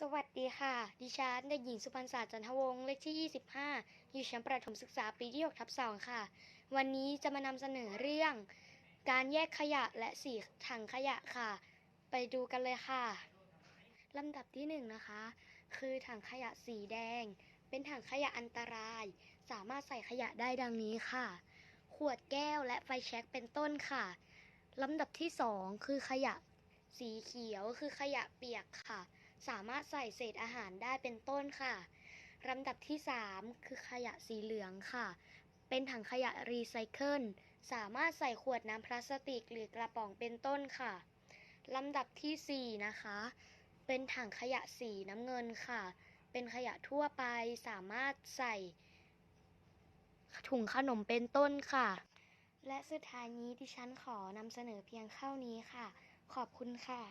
สวัสดีค่ะ ดิฉันเด็กหญิงสุพรรณศาสตร์จันทวงศ์เลขที่ 25 อยู่ชั้นประถมศึกษาปีที่6ทับ2ค่ะ วันนี้จะมานำเสนอเรื่อง การแยกขยะและสีถังขยะค่ะ ไปดูกันเลยค่ะลำดับที่1นะคะ คือถังขยะสีแดง เป็นถังขยะอันตราย สามารถใส่ขยะได้ดังนี้ค่ะ ขวดแก้วและไฟแช็กเป็นต้นค่ะลำดับที่ 2 คือขยะสีเขียวคือขยะเปียกค่ะ สามารถใส่เศษอาหารได้เป็นต้นค่ะลำดับที่ 3 คือขยะสีเหลืองค่ะ เป็นถังขยะรีไซเคิลสามารถใส่ขวดน้ำพลาสติกหรือกระป๋องเป็นต้นค่ะลำดับทีสี่4 นะคะ เป็นถังขยะสีน้ำเงินค่ะ เป็นขยะทั่วไปสามารถใส่ถุงขนมเป็นต้นค่ะ และสุดท้ายนี้ดิฉันขอนำเสนอเพียงเท่านี้ค่ะ ขอบคุณค่ะ